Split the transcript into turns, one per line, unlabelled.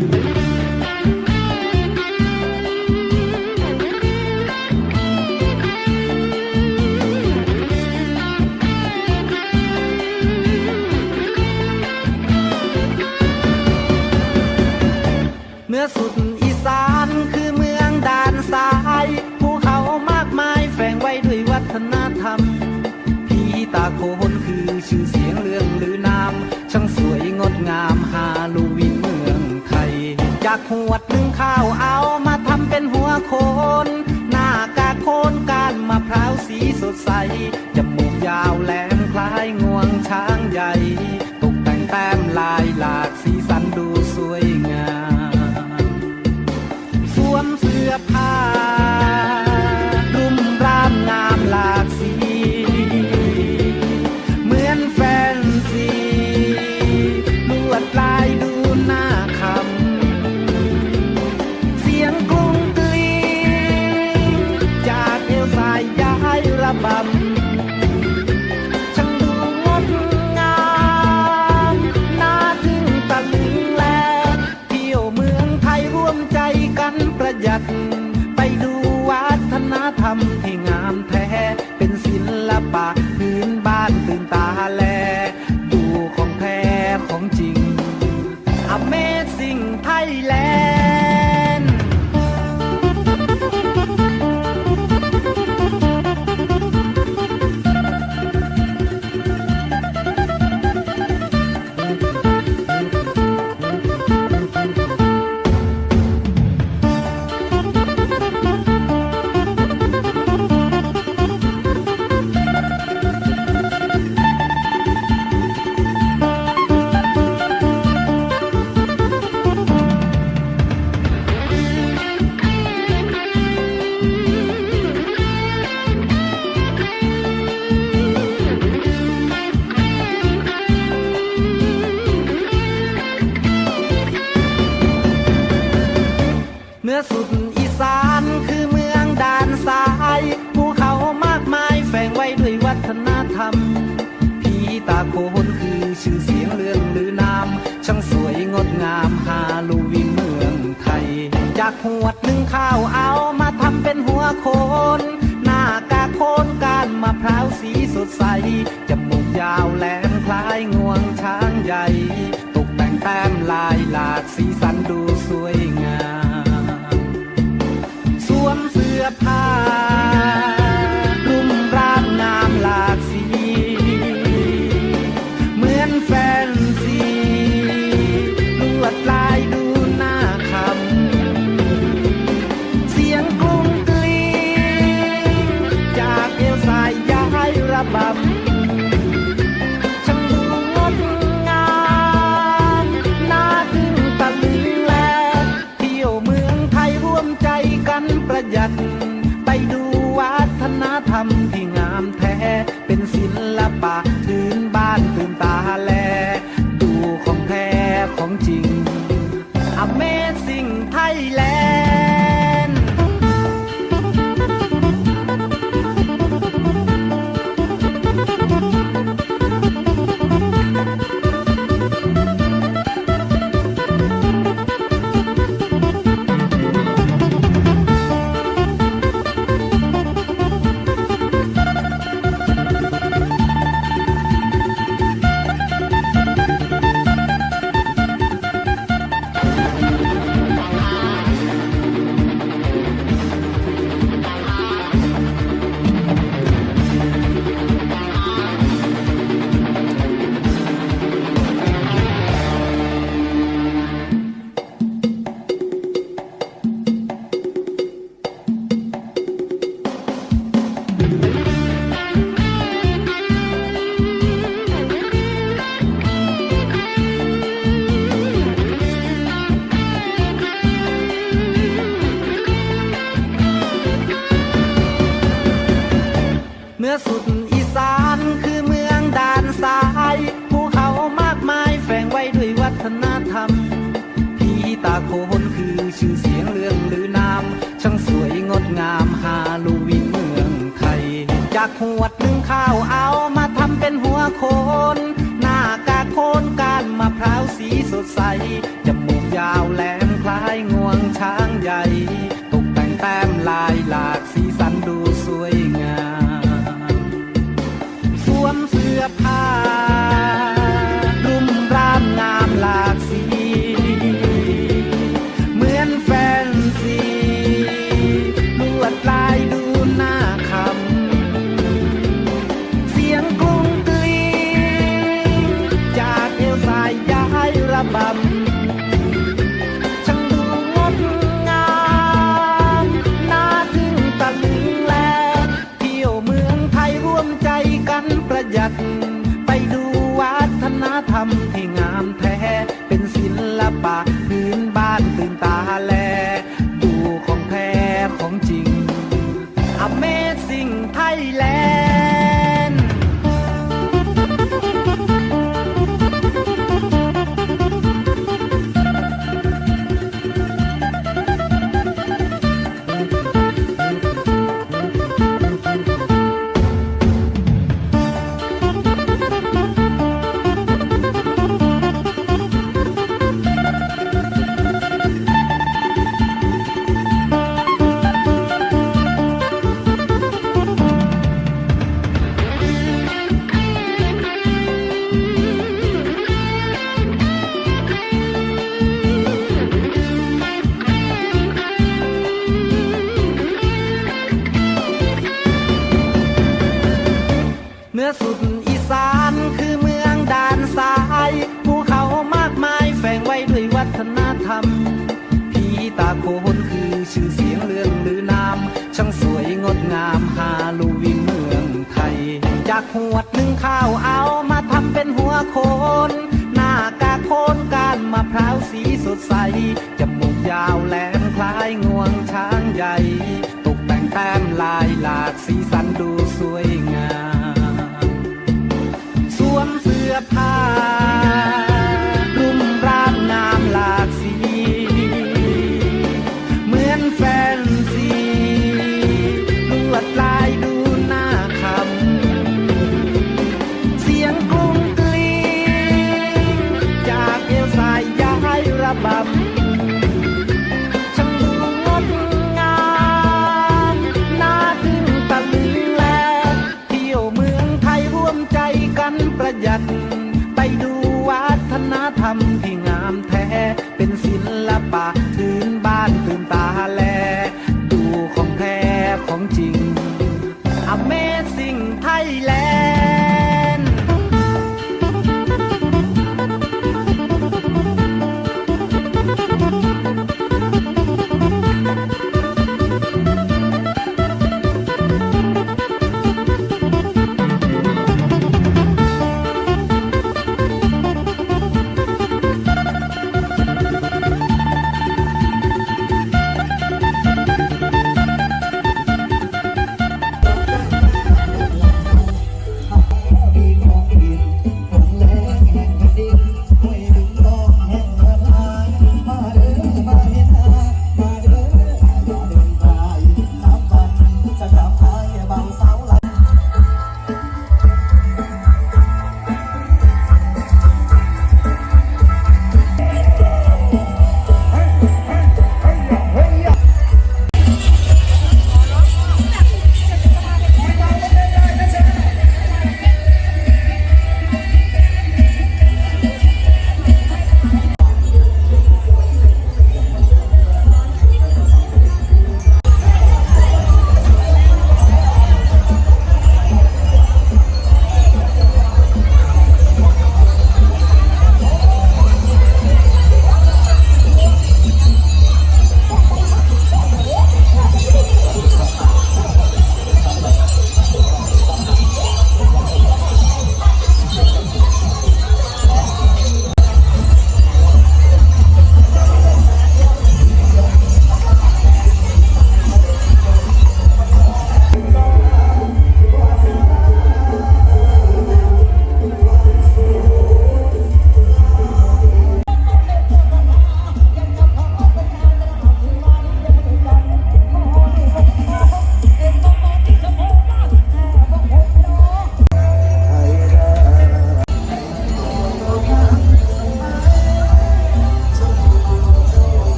เนื้อสุดอีสานคือเมืองด่านซ้ายภูเขามากมายแฝงไว้ด้วยวัฒนธรรม พีตาโคนคือชื่อเสียงเรื่องลือ ขวดนึ่งข้าวเอามาทำเป็นหัวโคนหน้ากาโคนก้านมะพร้าวสีสดใสจมูกยาวแหลมคล้ายงวงช้างใหญ่ ตกแต่งแต้มลายหลากสีสัน สุดอีสานคือเมืองด่านซายภูเขามากมายแฝงไว้ด้วยวัฒนธรรมพีตาโขนคือชื่อเสียงเรื่องหรือนามช่างสวยงดงามฮาลูวีนเมืองไทย จากหัวหนึ่งข้าวเอามาทำเป็นหัวโคนหน้ากาโคนการมะพร้าวสีสดใสจมูกยาวแหลมคล้ายงวงช้างใหญ่ ตกแต่งแต้มลายหลากสีสันดูสวย สื้อผ้า ขวดนึ่งข้าวอ จากหวดหนึ่งข้าวเอามาทำเป็นหัวโคนหน้ากาโคนการมะพร้าวสีสดใสจมูกยาวแหลมคล้ายงวงช้างใหญ่ตกแต่งแต้มลายหลากสีสันดูสวยงามสวมเสื้อผ้า